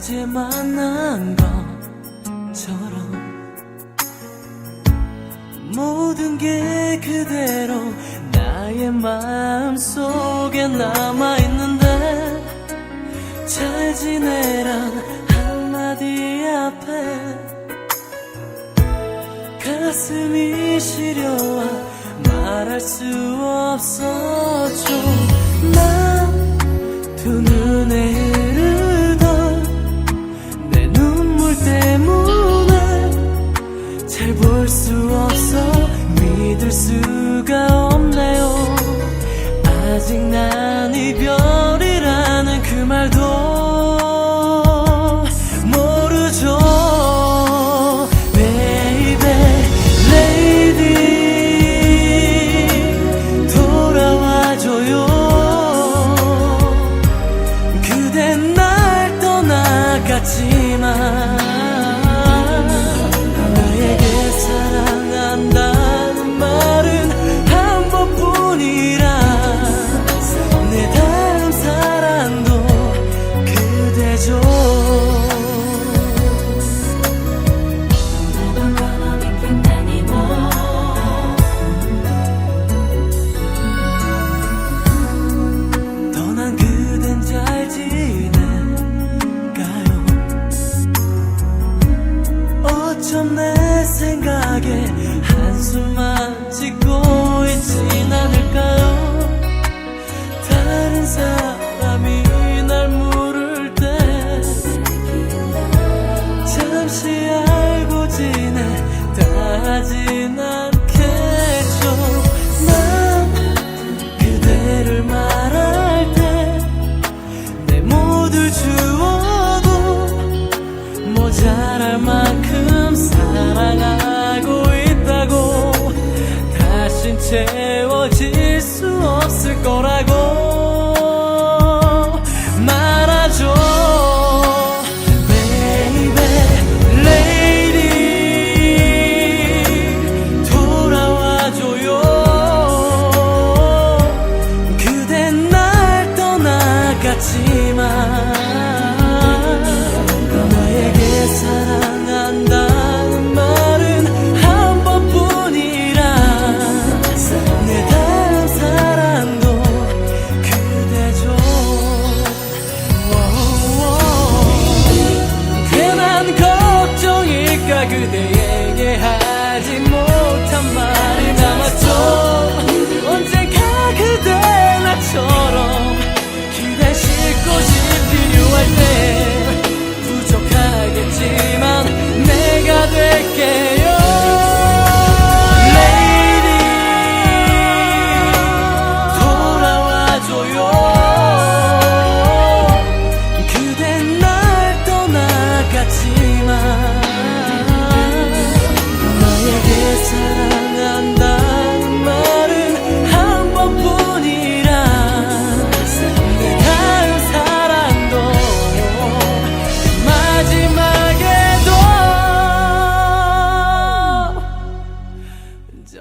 어제 만난 것처럼 모든 게 그대로 나의 마음 속에 남아있는데 잘 지내란 한마디 앞에 가슴이 시려와 말할 수 없었죠 난 두 눈에 믿을 수가 없네요. 아직 난 이별이라는 그 말도 모르죠. Baby Lady 돌아와줘요. 그댄 날 떠나갔지만 내 생각에 한숨만 짓고 있진 않을까요? 다른 사람이 날 물을 때 잠시 알고 지내 다진 않겠죠. 난 그대를 말할 때 내 모두 주어도 모자랄 만큼 사랑하고 있다고 다신 거라고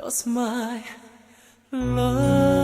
Just my love.